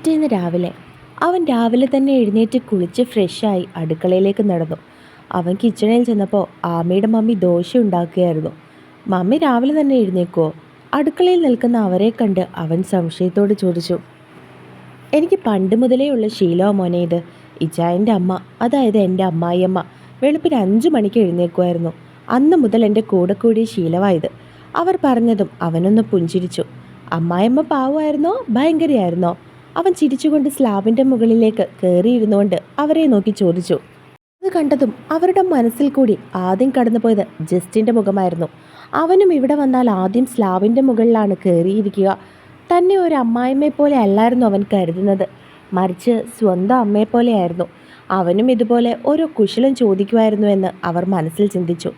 പിറ്റേന്ന് രാവിലെ അവൻ രാവിലെ തന്നെ എഴുന്നേറ്റ് കുളിച്ച് ഫ്രഷായി അടുക്കളയിലേക്ക് നടന്നു. അവൻ കിച്ചണിൽ ചെന്നപ്പോൾ ആമയുടെ മമ്മി ദോശ ഉണ്ടാക്കുകയായിരുന്നു. മമ്മി രാവിലെ തന്നെ എഴുന്നേക്കുമോ അടുക്കളയിൽ നിൽക്കുന്ന അവരെ കണ്ട് അവൻ സംശയത്തോട് ചോദിച്ചു. എനിക്ക് പണ്ട് മുതലേ ഉള്ള ശീലോ മോനെ ഇത്. ഇജായന്റെ അമ്മ അതായത് എന്റെ അമ്മായിയമ്മ വെളുപ്പിന് അഞ്ചു മണിക്ക് എഴുന്നേക്കുമായിരുന്നു. അന്ന് മുതൽ എന്റെ കൂടെ കൂടിയ ശീലമായത്. അവർ പറഞ്ഞതും അവനൊന്ന് പുഞ്ചിരിച്ചു. അമ്മായിയമ്മ പാവമായിരുന്നോ? ഭയങ്കരയായിരുന്നോ? അവൻ ചിരിച്ചുകൊണ്ട് സ്ലാബിന്റെ മുകളിലേക്ക് കയറിയിരുന്നുകൊണ്ട് അവരെ നോക്കി ചോദിച്ചു. അത് കണ്ടതും അവരുടെ മനസ്സിൽ കൂടി ആദ്യം കടന്നുപോയത് ജസ്റ്റിന്റെ മുഖമായിരുന്നു. അവനും ഇവിടെ വന്നാൽ ആദ്യം സ്ലാബിന്റെ മുകളിലാണ് കയറിയിരിക്കുക തന്നെ ഒരു അമ്മായിമ്മയെ പോലെ അല്ലായിരുന്നു അവൻ കരുതുന്നത്. മറിച്ച് സ്വന്തം അമ്മയെ പോലെയായിരുന്നു. അവനും ഇതുപോലെ ഓരോ കുശലം ചോദിക്കുമായിരുന്നു എന്ന് അവർ മനസ്സിൽ ചിന്തിച്ചു.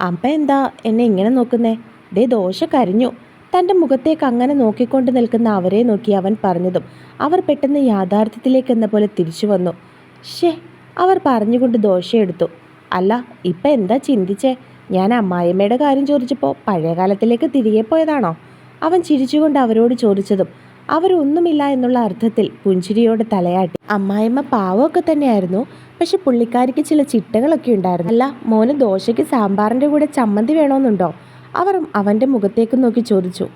അമ്മ എന്താ എന്നെ ഇങ്ങനെ നോക്കുന്നേ? ദേ ദോശ കരിഞ്ഞു. തന്റെ മുഖത്തേക്ക് അങ്ങനെ നോക്കിക്കൊണ്ട് നിൽക്കുന്ന അവരെ നോക്കി അവൻ പറഞ്ഞതും അവർ പെട്ടെന്ന് യാഥാർത്ഥ്യത്തിലേക്ക് എന്ന പോലെ തിരിച്ചു വന്നു. ഷേ അവർ പറഞ്ഞുകൊണ്ട് ദോശയെടുത്തു അല്ല ഇപ്പം എന്താ ചിന്തിച്ചേ? ഞാൻ അമ്മായിയമ്മയുടെ കാര്യം ചോദിച്ചപ്പോൾ പഴയ കാലത്തിലേക്ക് തിരികെ പോയതാണോ? അവൻ ചിരിച്ചുകൊണ്ട് അവരോട് ചോദിച്ചതും അവരൊന്നുമില്ല എന്നുള്ള അർത്ഥത്തിൽ പുഞ്ചിരിയോട് തലയാട്ടി. അമ്മായിമ്മ പാവമൊക്കെ തന്നെയായിരുന്നു പക്ഷെ പുള്ളിക്കാരിക്ക് ചില ചിട്ടകളൊക്കെ ഉണ്ടായിരുന്നു. അല്ല മോന് ദോശയ്ക്ക് സാമ്പാറിന്റെ കൂടെ ചമ്മന്തി വേണമെന്നുണ്ടോ അവർ അവന്റെ മുഖത്തേക്ക് നോക്കി ചോദിച്ചു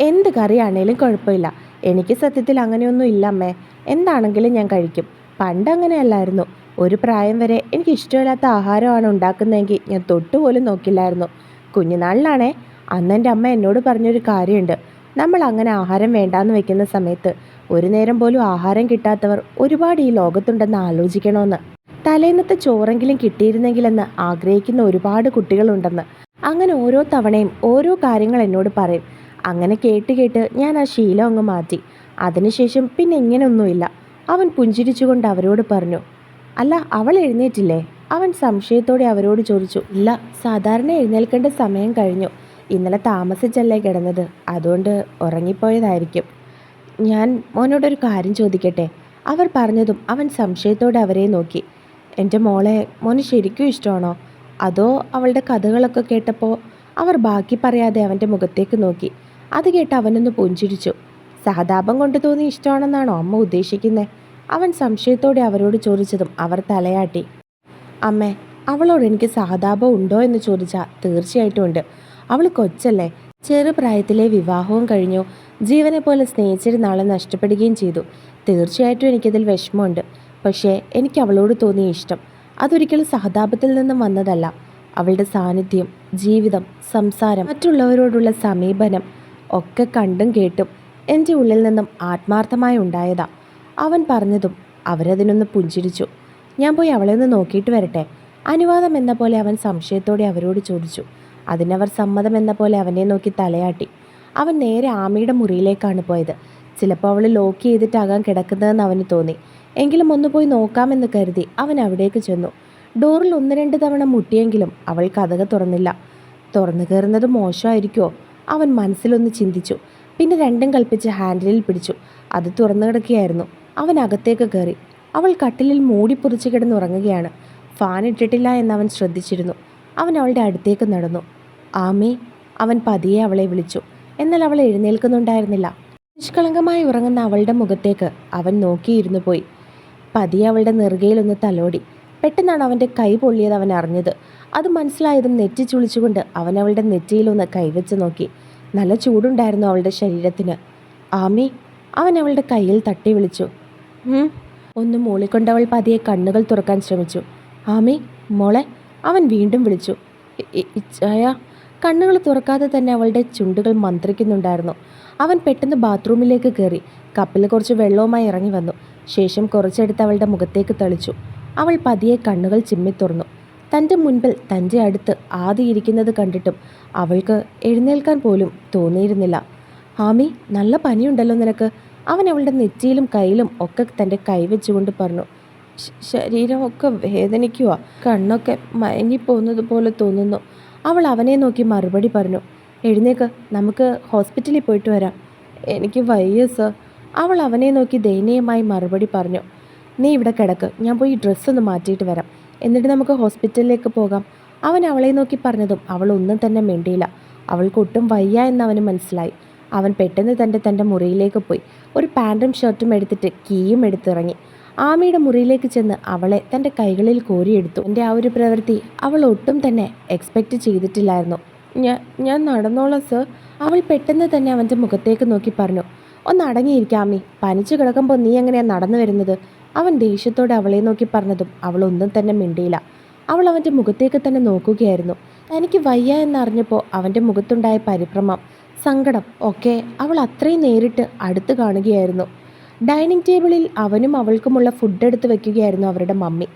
എന്ത് കറിയാണേലും കുഴപ്പമില്ല. എനിക്ക് സത്യത്തിൽ അങ്ങനെയൊന്നും ഇല്ല അമ്മേ. എന്താണെങ്കിലും ഞാൻ കഴിക്കും. പണ്ട് അങ്ങനെയല്ലായിരുന്നു. ഒരു പ്രായം വരെ എനിക്ക് ഇഷ്ടമില്ലാത്ത ആഹാരമാണ് ഉണ്ടാക്കുന്നതെങ്കിൽ ഞാൻ തൊട്ടുപോലും നോക്കില്ലായിരുന്നു. കുഞ്ഞുനാളിലാണേ അന്ന് എന്റെ അമ്മ എന്നോട് പറഞ്ഞൊരു കാര്യമുണ്ട്. നമ്മൾ അങ്ങനെ ആഹാരം വേണ്ടാന്ന് വെക്കുന്ന സമയത്ത് ഒരു നേരം പോലും ആഹാരം കിട്ടാത്തവർ ഒരുപാട് ഈ ലോകത്തുണ്ടെന്ന് ആലോചിക്കണമെന്ന്. തലേന്നത്തെ ചോറെങ്കിലും കിട്ടിയിരുന്നെങ്കിലെന്ന് ആഗ്രഹിക്കുന്ന ഒരുപാട് കുട്ടികളുണ്ടെന്ന്. അങ്ങനെ ഓരോ തവണയും ഓരോ കാര്യങ്ങൾ എന്നോട് പറയും. അങ്ങനെ കേട്ട് കേട്ട് ഞാൻ ആ ശീലം അങ്ങ് മാറ്റി. അതിനുശേഷം പിന്നെ ഇങ്ങനെയൊന്നുമില്ല അവൻ പുഞ്ചിരിച്ചുകൊണ്ട് അവരോട് പറഞ്ഞു അല്ല അവൾ എഴുന്നേറ്റില്ലേ? അവൻ സംശയത്തോടെ അവരോട് ചോദിച്ചു ഇല്ല സാധാരണ എഴുന്നേൽക്കേണ്ട സമയം കഴിഞ്ഞു. ഇന്നലെ താമസിച്ചല്ലേ കിടന്നത്? അതുകൊണ്ട് ഉറങ്ങിപ്പോയതായിരിക്കും. ഞാൻ മോനോടൊരു കാര്യം ചോദിക്കട്ടെ? അവർ പറഞ്ഞതും അവൻ സംശയത്തോടെ അവരെ നോക്കി. എന്റെ മോളെ മോന് ശരിക്കും ഇഷ്ടമാണോ? അതോ അവളുടെ കഥകളൊക്കെ കേട്ടപ്പോൾ അവർ ബാക്കി പറയാതെ അവന്റെ മുഖത്തേക്ക് നോക്കി. അത് കേട്ട് അവനൊന്ന് പുഞ്ചിരിച്ചു. സഹതാപം കൊണ്ട് തോന്നി ഇഷ്ടമാണെന്നാണോ അമ്മ ഉദ്ദേശിക്കുന്നത് അവൻ സംശയത്തോടെ അവരോട് ചോദിച്ചതും അവർ തലയാട്ടി. അമ്മേ അവളോട് എനിക്ക് സഹതാപം ഉണ്ടോ എന്ന് ചോദിച്ചാൽ തീർച്ചയായിട്ടും ഉണ്ട്. അവൾ കൊച്ചല്ലേ. ചെറുപ്രായത്തിലെ വിവാഹവും കഴിഞ്ഞു. ജീവനെ പോലെ സ്നേഹിച്ചിരുന്ന ആളെ നഷ്ടപ്പെടുകയും ചെയ്തു. തീർച്ചയായിട്ടും എനിക്കതിൽ വിഷമമുണ്ട്. പക്ഷേ എനിക്ക് അവളോട് തോന്നിയ ഇഷ്ടം. അതൊരിക്കലും സഹതാപത്തിൽ നിന്നും വന്നതല്ല. അവളുടെ സാന്നിധ്യം ജീവിതം സംസാരം മറ്റുള്ളവരോടുള്ള സമീപനം ഒക്കെ കണ്ടും കേട്ടും എന്റെ ഉള്ളിൽ നിന്നും ആത്മാർത്ഥമായി ഉണ്ടായതാ. അവൻ പറഞ്ഞതും അവരതിനൊന്ന് പുഞ്ചിരിച്ചു. ഞാൻ പോയി അവളെ ഒന്ന് നോക്കിയിട്ട് വരട്ടെ. അനുവാദം എന്ന പോലെ അവൻ സംശയത്തോടെ അവരോട് ചോദിച്ചു. അതിനവർ സമ്മതം എന്ന പോലെ അവനെ നോക്കി തലയാട്ടി. അവൻ നേരെ ആമയുടെ മുറിയിലേക്കാണ് പോയത്. ചിലപ്പോൾ അവൾ ലോക്ക് ചെയ്തിട്ടാകാൻ കിടക്കുന്നതെന്ന് അവന് തോന്നി. എങ്കിലും ഒന്ന് പോയി നോക്കാമെന്ന് കരുതി അവൻ അവിടേക്ക് ചെന്നു. ഡോറിൽ ഒന്ന് രണ്ട് തവണ മുട്ടിയെങ്കിലും അവൾ കഥക തുറന്നില്ല. തുറന്നു കയറുന്നത് മോശമായിരിക്കുമോ അവൻ മനസ്സിലൊന്ന് ചിന്തിച്ചു. പിന്നെ രണ്ടും കൽപ്പിച്ച് ഹാൻഡിലിൽ പിടിച്ചു. അത് തുറന്നു കിടക്കുകയായിരുന്നു. അവൻ അകത്തേക്ക് കയറി. അവൾ കട്ടിലിൽ മൂടി പൊറിച്ച് കിടന്നുറങ്ങുകയാണ്. ഫാൻ ഇട്ടിട്ടില്ല എന്ന് അവൻ ശ്രദ്ധിച്ചിരുന്നു. അവൻ അവളുടെ അടുത്തേക്ക് നടന്നു. ആമി അവൻ പതിയെ അവളെ വിളിച്ചു. എന്നാൽ അവൾ എഴുന്നേൽക്കുന്നുണ്ടായിരുന്നില്ല. നിഷ്കളങ്കമായി ഉറങ്ങുന്ന അവളുടെ മുഖത്തേക്ക് അവൻ നോക്കിയിരുന്നു പോയി. പതിയെ അവളുടെ നെറുകയിലൊന്ന് തലോടി. പെട്ടെന്നാണ് അവന്റെ കൈ പൊള്ളിയത് അവൻ അറിഞ്ഞത്. അത് മനസ്സിലായതും നെറ്റി ചുളിച്ചുകൊണ്ട് അവൻ അവളുടെ നെറ്റിയിലൊന്ന് കൈവച്ച് നോക്കി. നല്ല ചൂടുണ്ടായിരുന്നു അവളുടെ ശരീരത്തിന്. ആമി അവൻ അവളുടെ കയ്യിൽ തട്ടി വിളിച്ചു. ഒന്ന് മൂളിക്കൊണ്ടവൾ പതിയെ കണ്ണുകൾ തുറക്കാൻ ശ്രമിച്ചു. ആമി മോളെ അവൻ വീണ്ടും വിളിച്ചു. "ഇ- ഇ- ഇച്ചായ കണ്ണുകൾ തുറക്കാതെ തന്നെ അവളുടെ ചുണ്ടുകൾ മന്ത്രിക്കുന്നുണ്ടായിരുന്നു. അവൻ പെട്ടെന്ന് ബാത്റൂമിലേക്ക് കയറി. കപ്പിൽ കുറച്ച് വെള്ളവുമായി ഇറങ്ങി വന്നു. ശേഷം കുറച്ചെടുത്ത് അവളുടെ മുഖത്തേക്ക് തളിച്ചു. അവൾ പതിയെ കണ്ണുകൾ ചിമ്മി തുറന്നു. തന്റെ മുൻപിൽ തന്റെ അടുത്ത് ആദ്യ ഇരിക്കുന്നത് കണ്ടിട്ടും അവൾക്ക് എഴുന്നേൽക്കാൻ പോലും തോന്നിയിരുന്നില്ല. ഹാമി നല്ല പനിയുണ്ടല്ലോ നിനക്ക്. അവൻ അവളുടെ നെറ്റിയിലും കയ്യിലും ഒക്കെ തന്റെ കൈ വെച്ചുകൊണ്ട് പറഞ്ഞു. ശരീരമൊക്കെ വേദനിക്കുക കണ്ണൊക്കെ മയങ്ങിപ്പോകുന്നത് പോലെ തോന്നുന്നു. അവൾ അവനെ നോക്കി മറുപടി പറഞ്ഞു. എഴുന്നേക്ക് നമുക്ക് ഹോസ്പിറ്റലിൽ പോയിട്ട് വരാം. എനിക്ക് വയ്യ സർ. അവൾ അവനെ നോക്കി ദയനീയമായി മറുപടി പറഞ്ഞു നീ ഇവിടെ കിടക്ക് ഞാൻ പോയി ഡ്രസ്സ് ഒന്ന് മാറ്റിയിട്ട് വരാം. എന്നിട്ട് നമുക്ക് ഹോസ്പിറ്റലിലേക്ക് പോകാം. അവൻ അവളെ നോക്കി പറഞ്ഞതും അവൾ ഒന്നും തന്നെ മിണ്ടിയില്ല. അവൾക്ക് ഒട്ടും വയ്യ എന്ന് അവന് മനസ്സിലായി. അവൻ പെട്ടെന്ന് തന്റെ തന്റെ മുറിയിലേക്ക് പോയി. ഒരു പാന്റും ഷർട്ടും എടുത്തിട്ട് കീയും എടുത്തിറങ്ങി. ആമിയുടെ മുറിയിലേക്ക് ചെന്ന് അവളെ തന്റെ കൈകളിൽ കോരിയെടുത്തു. എന്റെ ആ ഒരു പ്രവൃത്തി അവൾ ഒട്ടും തന്നെ എക്സ്പെക്റ്റ് ചെയ്തിട്ടില്ലായിരുന്നു. ഞാൻ ഞാൻ നടന്നോളാം സർ അവൾ പെട്ടെന്ന് തന്നെ അവന്റെ മുഖത്തേക്ക് നോക്കി പറഞ്ഞു. ഒന്ന് അടങ്ങിയിരിക്കാമേ പനിച്ചു കിടക്കുമ്പോൾ നീ എങ്ങനെയാണ് നടന്നു വരുന്നത്? അവൻ ദേഷ്യത്തോടെ അവളെ നോക്കി പറഞ്ഞതും അവൾ ഒന്നും തന്നെ മിണ്ടിയില്ല. അവൾ അവന്റെ മുഖത്തേക്ക് തന്നെ നോക്കുകയായിരുന്നു. തനിക്ക് വയ്യ എന്നറിഞ്ഞപ്പോൾ അവന്റെ മുഖത്തുണ്ടായ പരിഭ്രമം സങ്കടം ഒക്കെ അവൾ അത്രയും നേരിട്ട് അടുത്ത് കാണുകയായിരുന്നു. ഡൈനിങ് ടേബിളിൽ അവനും അവൾക്കുമുള്ള ഫുഡ് എടുത്ത് വെക്കുകയായിരുന്നു അവരുടെ മമ്മി.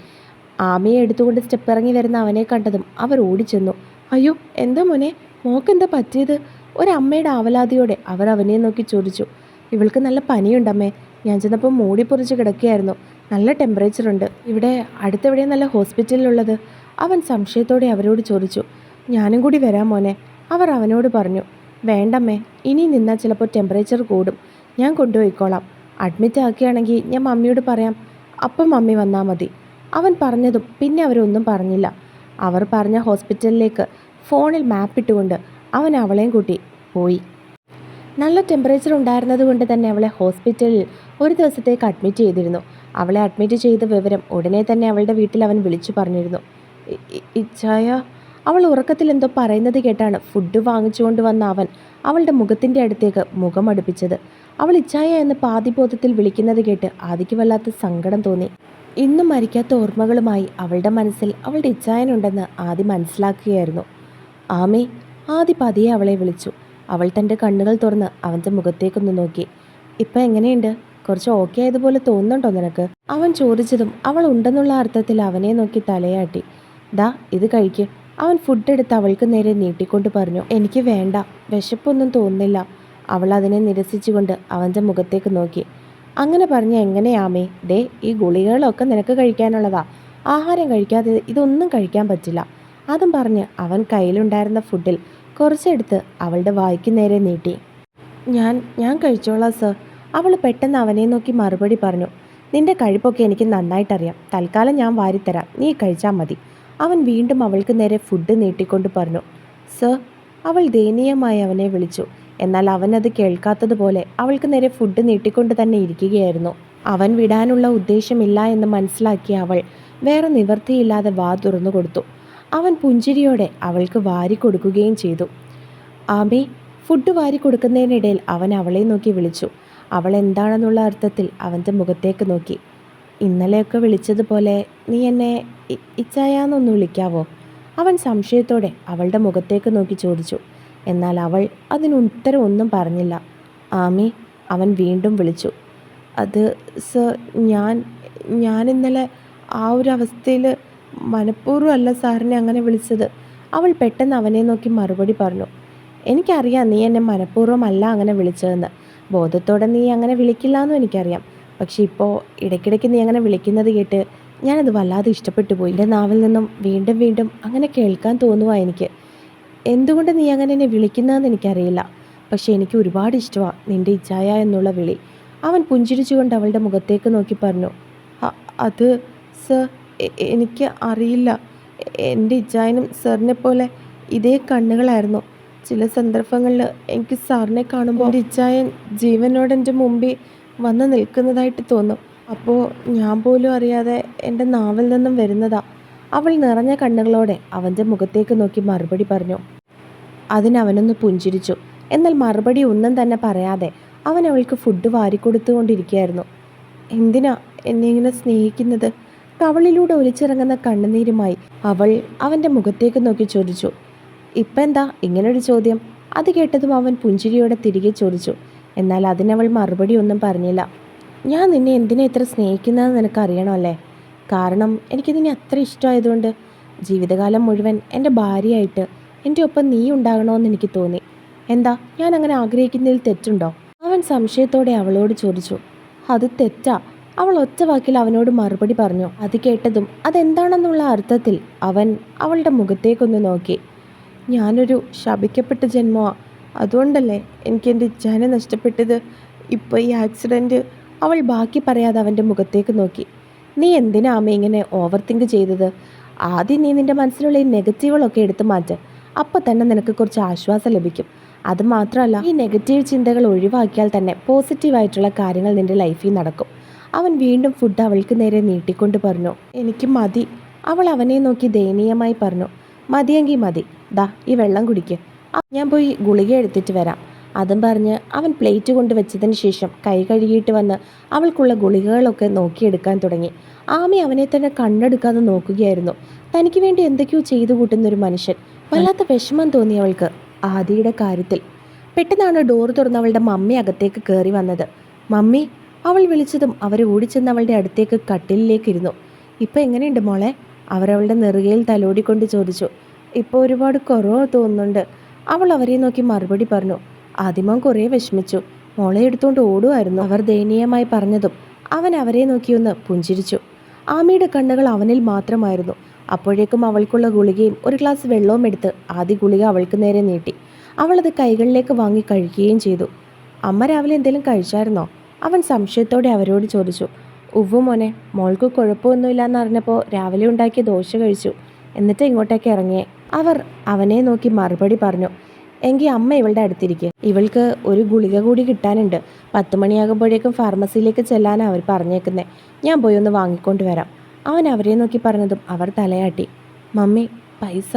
ആമയെ എടുത്തുകൊണ്ട് സ്റ്റെപ്പ് ഇറങ്ങി വരുന്ന അവനെ കണ്ടതും അവർ ഓടിച്ചെന്നു. അയ്യോ എന്താ മോനെ? മോക്കെന്താ പറ്റിയത്? ഒരമ്മയുടെ ആവലാതിയോടെ അവർ അവനെ നോക്കി ചോദിച്ചു. ഇവൾക്ക് നല്ല പനിയുണ്ടമ്മേ. ഞാൻ ചെന്നപ്പോൾ മൂടി പൊറിച്ച് കിടക്കുകയായിരുന്നു. നല്ല ടെമ്പറേച്ചർ ഉണ്ട്. ഇവിടെ അടുത്തെവിടെയാണ് നല്ല ഹോസ്പിറ്റലിലുള്ളത് അവൻ സംശയത്തോടെ അവരോട് ചോദിച്ചു. ഞാനും കൂടി വരാം മോനെ. അവർ അവനോട് പറഞ്ഞു. വേണ്ടമ്മേ ഇനി നിന്നാൽ ചിലപ്പോൾ ടെമ്പറേച്ചർ കൂടും. ഞാൻ കൊണ്ടുപോയിക്കോളാം. അഡ്മിറ്റ് ആക്കുകയാണെങ്കിൽ ഞാൻ മമ്മിയോട് പറയാം. അപ്പം മമ്മി വന്നാൽ മതി. അവൻ പറഞ്ഞതും പിന്നെ അവരൊന്നും പറഞ്ഞില്ല. അവർ പറഞ്ഞ ഹോസ്പിറ്റലിലേക്ക് ഫോണിൽ മാപ്പ് ഇട്ടുകൊണ്ട് അവൻ അവളെയും കൂട്ടി. പോയി. നല്ല ടെമ്പറേച്ചർ ഉണ്ടായിരുന്നത് കൊണ്ട് തന്നെ അവളെ ഹോസ്പിറ്റലിൽ ഒരു ദിവസത്തേക്ക് അഡ്മിറ്റ് ചെയ്തിരുന്നു. അവളെ അഡ്മിറ്റ് ചെയ്ത വിവരം ഉടനെ തന്നെ അവളുടെ വീട്ടിൽ അവൻ വിളിച്ചു പറഞ്ഞിരുന്നു. "ഇ- ഇ- ഇച്ചായ അവൾ ഉറക്കത്തിൽ എന്തോ പറയുന്നത് കേട്ടാണ് ഫുഡ് വാങ്ങിച്ചുകൊണ്ട് വന്ന അവൻ അവളുടെ മുഖത്തിന്റെ അടുത്തേക്ക് മുഖം അടുപ്പിച്ചത്. അവൾ ഇച്ചായ എന്ന് പാതിബോധത്തിൽ വിളിക്കുന്നത് കേട്ട് ആദിക്ക് വല്ലാത്ത സങ്കടം തോന്നി. ഇന്നും മരിക്കാത്ത ഓർമ്മകളുമായി അവളുടെ മനസ്സിൽ അവളുടെ ഇച്ചായനുണ്ടെന്ന് ആദി മനസ്സിലാക്കുകയായിരുന്നു. ആമേ ആദി പതിയെ അവളെ വിളിച്ചു. അവൾ തന്റെ കണ്ണുകൾ തുറന്ന് അവന്റെ മുഖത്തേക്കൊന്ന് നോക്കി. ഇപ്പം എങ്ങനെയുണ്ട്? കുറച്ച് ഓക്കെ ആയതുപോലെ തോന്നുന്നുണ്ടോ നിനക്ക്? അവൻ ചോദിച്ചതും അവൾ ഉണ്ടെന്നുള്ള അർത്ഥത്തിൽ അവനെ നോക്കി തലയാട്ടി. ദാ ഇത് കഴിക്ക്. അവൻ ഫുഡ് എടുത്ത് അവൾക്ക് നേരെ നീട്ടിക്കൊണ്ട് പറഞ്ഞു. എനിക്ക് വേണ്ട. വിശപ്പൊന്നും തോന്നുന്നില്ല. അവൾ അതിനെ നിരസിച്ചുകൊണ്ട് അവന്റെ മുഖത്തേക്ക് നോക്കി. അങ്ങനെ പറഞ്ഞ എങ്ങനെയാമേ? ദേ ഈ ഗുളികകളൊക്കെ നിനക്ക് കഴിക്കാനുള്ളതാ. ആഹാരം കഴിക്കാതെ ഇതൊന്നും കഴിക്കാൻ പറ്റില്ല. അതും പറഞ്ഞ് അവൻ കയ്യിലുണ്ടായിരുന്ന ഫുഡിൽ കുറച്ചെടുത്ത് അവളുടെ വായിക്ക് നേരെ നീട്ടി. ഞാൻ ഞാൻ കഴിച്ചോളാം സർ. അവൾ പെട്ടെന്ന് അവനെ നോക്കി മറുപടി പറഞ്ഞു. നിന്റെ കഴിപ്പൊക്കെ എനിക്ക് നന്നായിട്ടറിയാം. തൽക്കാലം ഞാൻ വാരിത്തരാം. നീ കഴിച്ചാൽ മതി. അവൻ വീണ്ടും അവൾക്ക് നേരെ ഫുഡ് നീട്ടിക്കൊണ്ട് പറഞ്ഞു. സർ അവൾ ദയനീയമായി അവനെ വിളിച്ചു. എന്നാൽ അവൻ അത് കേൾക്കാത്തതുപോലെ അവൾക്ക് നേരെ ഫുഡ് നീട്ടിക്കൊണ്ട് തന്നെ ഇരിക്കുകയായിരുന്നു. അവൻ വിടാനുള്ള ഉദ്ദേശമില്ല എന്ന് മനസ്സിലാക്കിയ അവൾ വേറെ നിവൃത്തിയില്ലാതെ വാ തുറന്നു കൊടുത്തു അവൻ പുഞ്ചിരിയോടെ അവൾക്ക് വാരി കൊടുക്കുകയും ചെയ്തു. ആമി ഫുഡ് വാരി കൊടുക്കുന്നതിനിടയിൽ അവൻ അവളെ നോക്കി വിളിച്ചു. അവൾ എന്താണെന്നുള്ള അർത്ഥത്തിൽ അവന്റെ മുഖത്തേക്ക് നോക്കി. ഇന്നലെയൊക്കെ വിളിച്ചതുപോലെ നീ എന്നെ ഇച്ചായാന്നൊന്ന് വിളിക്കാവോ? അവൻ സംശയത്തോടെ അവളുടെ മുഖത്തേക്ക് നോക്കി ചോദിച്ചു. എന്നാൽ അവൾ അതിന് ഉത്തരം ഒന്നും പറഞ്ഞില്ല. ആമി അവൻ വീണ്ടും വിളിച്ചു. അത് സർ ഞാൻ ഞാൻ ഇന്നലെ ആ ഒരു അവസ്ഥയിൽ മനഃപൂർവം അല്ല സാറിനെ അങ്ങനെ വിളിച്ചത്. അവൾ പെട്ടെന്ന് അവനെ നോക്കി മറുപടി പറഞ്ഞു. എനിക്കറിയാം നീ എന്നെ മനഃപൂർവമല്ല അങ്ങനെ വിളിച്ചതെന്ന്. ബോധത്തോടെ നീ അങ്ങനെ വിളിക്കില്ല എന്നും എനിക്കറിയാം. പക്ഷേ ഇപ്പോൾ ഇടയ്ക്കിടയ്ക്ക് നീ അങ്ങനെ വിളിക്കുന്നത് കേട്ട് ഞാനത് വല്ലാതെ ഇഷ്ടപ്പെട്ടു പോയി. എന്റെ നാവിൽ നിന്നും വീണ്ടും വീണ്ടും അങ്ങനെ കേൾക്കാൻ തോന്നുവാ എനിക്ക്. എന്തുകൊണ്ട് നീ അങ്ങനെ എന്നെ വിളിക്കുന്നതെന്ന് എനിക്കറിയില്ല. പക്ഷേ എനിക്ക് ഒരുപാട് ഇഷ്ടമാണ് നിന്റെ ഇച്ഛായ എന്നുള്ള വിളി. അവൻ പുഞ്ചിരിച്ചുകൊണ്ട് അവളുടെ മുഖത്തേക്ക് നോക്കി പറഞ്ഞു. അത് സർ എനിക്ക് അറിയില്ല. എന്റെ ഇജ്ജായനും സാറിനെ പോലെ ഇതേ കണ്ണുകളായിരുന്നു. ചില സന്ദർഭങ്ങളിൽ എനിക്ക് സാറിനെ കാണുമ്പോൾ എന്റെ ഇച്ചായൻ ജീവനോടെ എന്റെ മുമ്പിൽ വന്ന് നിൽക്കുന്നതായിട്ട് തോന്നും. അപ്പോൾ ഞാൻ പോലും അറിയാതെ എന്റെ നാവിൽ നിന്നും വരുന്നതാ. അവൾ നിറഞ്ഞ കണ്ണുകളോടെ അവന്റെ മുഖത്തേക്ക് നോക്കി മറുപടി പറഞ്ഞു. അതിനവനൊന്ന് പുഞ്ചിരിച്ചു. എന്നാൽ മറുപടി ഒന്നും തന്നെ പറയാതെ അവൻ അവൾക്ക് ഫുഡ് വാരിക്കൊടുത്തുകൊണ്ടിരിക്കുകയായിരുന്നു. എന്തിനാ എന്നെ ഇങ്ങനെ സ്നേഹിക്കുന്നത്? കവളിലൂടെ ഒലിച്ചിറങ്ങുന്ന കണ്ണുനീരുമായി അവൾ അവന്റെ മുഖത്തേക്ക് നോക്കി ചോദിച്ചു ഇപ്പം എന്താ? ഇങ്ങനൊരു ചോദ്യം. അത് കേട്ടതും അവൻ പുഞ്ചിരിയോടെ തിരികെ ചോദിച്ചു എന്നാൽ അതിനവൾ മറുപടി ഒന്നും പറഞ്ഞില്ല. ഞാൻ നിന്നെ എന്തിനെ ഇത്ര സ്നേഹിക്കുന്നതെന്ന് നിനക്കറിയണമല്ലേ കാരണം എനിക്ക് നിന്നെ അത്ര ഇഷ്ടമായതുകൊണ്ട്. ജീവിതകാലം മുഴുവൻ എന്റെ ഭാര്യയായിട്ട് എന്റെ ഒപ്പം നീ ഉണ്ടാകണമെന്ന് എനിക്ക് തോന്നി. എന്താ? ഞാൻ അങ്ങനെ ആഗ്രഹിക്കുന്നതിൽ തെറ്റുണ്ടോ? അവൻ സംശയത്തോടെ അവളോട് ചോദിച്ചു അത് തെറ്റാ. അവൾ ഒറ്റ വാക്കിൽ അവനോട് മറുപടി പറഞ്ഞു. അത് കേട്ടതും അതെന്താണെന്നുള്ള അർത്ഥത്തിൽ അവൻ അവളുടെ മുഖത്തേക്കൊന്ന് നോക്കി. ഞാനൊരു ശപിക്കപ്പെട്ട ജന്മമാ അതുകൊണ്ടല്ലേ എനിക്ക് എന്റെ ഇച്ഛാനെ നഷ്ടപ്പെട്ടത്? ഇപ്പോൾ ഈ ആക്സിഡന്റ് അവൾ ബാക്കി പറയാതെ അവന്റെ മുഖത്തേക്ക് നോക്കി. നീ എന്തിനാ അമ്മ ഇങ്ങനെ ഓവർ തിങ്ക് ചെയ്തത്? ആദ്യം നീ നിന്റെ മനസ്സിലുള്ള ഈ നെഗറ്റീവുകളൊക്കെ എടുത്തു മാറ്റ്. അപ്പോൾ തന്നെ നിനക്ക് കുറച്ച് ആശ്വാസം ലഭിക്കും. അത് മാത്രമല്ല ഈ നെഗറ്റീവ് ചിന്തകൾ ഒഴിവാക്കിയാൽ തന്നെ പോസിറ്റീവായിട്ടുള്ള കാര്യങ്ങൾ നിന്റെ ലൈഫിൽ നടക്കും. അവൻ വീണ്ടും ഫുഡ് അവൾക്ക് നേരെ നീട്ടിക്കൊണ്ട് പറഞ്ഞു എനിക്ക് മതി. അവൾ അവനെ നോക്കി ദയനീയമായി പറഞ്ഞു മതിയെങ്കിൽ മതി. ദാ ഈ വെള്ളം കുടിക്ക്. ഞാൻ പോയി ഗുളിക എടുത്തിട്ട് വരാം. അതും പറഞ്ഞ് അവൻ പ്ലേറ്റ് കൊണ്ട് വെച്ചതിന് ശേഷം കൈ കഴുകിയിട്ട് വന്ന് അവൾക്കുള്ള ഗുളികകളൊക്കെ നോക്കിയെടുക്കാൻ തുടങ്ങി. ആമി അവനെ തന്നെ കണ്ണെടുക്കാതെ നോക്കുകയായിരുന്നു. തനിക്ക് വേണ്ടി എന്തൊക്കെയോ ചെയ്തു കൂട്ടുന്ന ഒരു മനുഷ്യൻ. വല്ലാത്ത വിഷമം തോന്നി അവൾക്ക് ആദിയുടെ കാര്യത്തിൽ. പെട്ടെന്നാണ് ഡോർ തുറന്ന് അവളുടെ മമ്മി അകത്തേക്ക് കയറി വന്നത്. മമ്മി അവൾ വിളിച്ചതും അവർ ഓടിച്ചെന്ന് അവളുടെ അടുത്തേക്ക് കട്ടിലിലേക്ക് ഇരുന്നു ഇപ്പം എങ്ങനെയുണ്ട് മോളെ? അവരവളുടെ നെറുകയിൽ തലോടിക്കൊണ്ട് ചോദിച്ചു. ഇപ്പോൾ ഒരുപാട് കുറവ് തോന്നുന്നുണ്ട്. അവൾ അവരെ നോക്കി മറുപടി പറഞ്ഞു. ആദ്യമോൻ കുറേ വിഷമിച്ചു. മോളെ എടുത്തുകൊണ്ട് ഓടുമായിരുന്നു അവർ ദയനീയമായി പറഞ്ഞതും അവൻ അവരെ നോക്കിയൊന്ന് പുഞ്ചിരിച്ചു. ആമിയുടെ കണ്ണുകൾ അവനിൽ മാത്രമായിരുന്നു. അപ്പോഴേക്കും അവൾക്കുള്ള ഗുളികയും ഒരു ഗ്ലാസ് വെള്ളവും എടുത്ത് ആദ്യ ഗുളിക അവൾക്ക് നേരെ നീട്ടി. അവളത് കൈകളിലേക്ക് വാങ്ങി കഴിക്കുകയും ചെയ്തു. അമ്മ രാവിലെ എന്തെങ്കിലും കഴിച്ചായിരുന്നോ? അവൻ സംശയത്തോടെ അവരോട് ചോദിച്ചു ഉവ്വു മോനെ മോൾക്ക് കുഴപ്പമൊന്നുമില്ല എന്നറിഞ്ഞപ്പോൾ രാവിലെ ഉണ്ടാക്കിയ ദോശ കഴിച്ചു. എന്നിട്ട് ഇങ്ങോട്ടേക്ക് ഇറങ്ങിയേ. അവർ അവനെ നോക്കി മറുപടി പറഞ്ഞു എങ്കിൽ അമ്മ ഇവളുടെ അടുത്തിരിക്കുക ഇവൾക്ക് ഒരു ഗുളിക കൂടി കിട്ടാനുണ്ട്. പത്ത് മണിയാകുമ്പോഴേക്കും ഫാർമസിയിലേക്ക് ചെല്ലാനാണ് അവർ പറഞ്ഞേക്കുന്നത് ഞാൻ പോയി ഒന്ന് വാങ്ങിക്കൊണ്ട് വരാം. അവൻ അവരെ നോക്കി പറഞ്ഞതും അവർ തലയാട്ടി. മമ്മി പൈസ.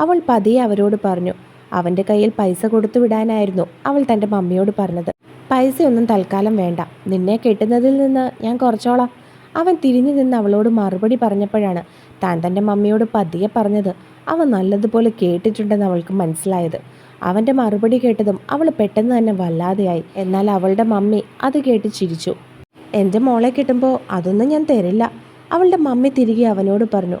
അവൾ പതിയെ അവരോട് പറഞ്ഞു അവന്റെ കയ്യിൽ പൈസ കൊടുത്തു വിടാനായിരുന്നു അവൾ തന്റെ മമ്മിയോട് പറഞ്ഞത്. പൈസയൊന്നും തൽക്കാലം വേണ്ട. നിന്നെ കെട്ടുന്നതിൽ നിന്ന് ഞാൻ കുറച്ചോളാം. അവൻ തിരിഞ്ഞു നിന്ന് അവളോട് മറുപടി പറഞ്ഞപ്പോഴാണ് താൻ തന്റെ മമ്മിയോട് പതിയെ പറഞ്ഞത്. അവൻ നല്ലതുപോലെ കേട്ടിട്ടുണ്ടെന്ന് അവൾക്ക് മനസ്സിലായത്. അവന്റെ മറുപടി കേട്ടതും അവൾ പെട്ടെന്ന് തന്നെ വല്ലാതെയായി. എന്നാൽ അവളുടെ മമ്മി അത് കേട്ട് ചിരിച്ചു. എന്റെ മോളെ കിട്ടുമ്പോൾ അതൊന്നും ഞാൻ തരില്ല. അവളുടെ മമ്മി തിരികെ അവനോട് പറഞ്ഞു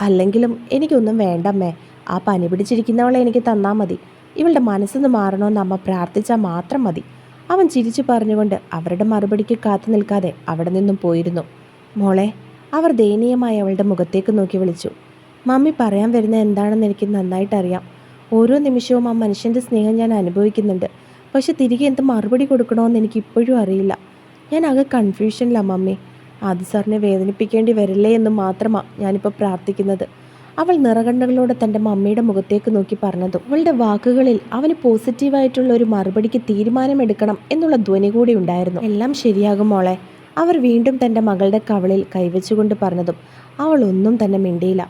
അല്ലെങ്കിലും എനിക്കൊന്നും വേണ്ടമ്മേ. ആ പനി പിടിച്ചിരിക്കുന്നവളെ എനിക്ക് തന്നാൽ മതി. ഇവളുടെ മനസ്സൊന്ന് മാറണമെന്ന് അമ്മ പ്രാർത്ഥിച്ചാൽ മാത്രം മതി. അവൻ ചിരിച്ചു പറഞ്ഞുകൊണ്ട് അവരുടെ മറുപടിക്ക് കാത്തു നിൽക്കാതെ അവിടെ നിന്നും പോയിരുന്നു. മോളെ അവർ ദയനീയമായി അവളുടെ മുഖത്തേക്ക് നോക്കി വിളിച്ചു. മമ്മി പറയാൻ വരുന്ന എന്താണെന്ന് എനിക്ക് നന്നായിട്ടറിയാം. ഓരോ നിമിഷവും ആ മനുഷ്യന്റെ സ്നേഹം ഞാൻ അനുഭവിക്കുന്നുണ്ട്. പക്ഷെ തിരികെ എന്ത് മറുപടി കൊടുക്കണമെന്ന് എനിക്ക് ഇപ്പോഴും അറിയില്ല. ഞാൻ ആകെ കൺഫ്യൂഷനിലാണ് മമ്മി. ആദി സാറിനെ വേദനിപ്പിക്കേണ്ടി വരില്ലേ എന്ന് മാത്രമാണ് ഞാനിപ്പോൾ പ്രാർത്ഥിക്കുന്നത്. അവൾ നിറകണ്ണുകളോടെ തന്റെ മമ്മിയുടെ മുഖത്തേക്ക് നോക്കി പറഞ്ഞതും അവളുടെ വാക്കുകളിൽ അവന് പോസിറ്റീവായിട്ടുള്ള ഒരു മറുപടിക്ക് തീരുമാനമെടുക്കണം എന്നുള്ള ധ്വനി കൂടി ഉണ്ടായിരുന്നു. എല്ലാം ശരിയാകും മോളെ അവർ വീണ്ടും തന്റെ മകളുടെ കവളിൽ കൈവച്ചുകൊണ്ട് പറഞ്ഞതും അവൾ ഒന്നും തന്നെ മിണ്ടിയില്ല.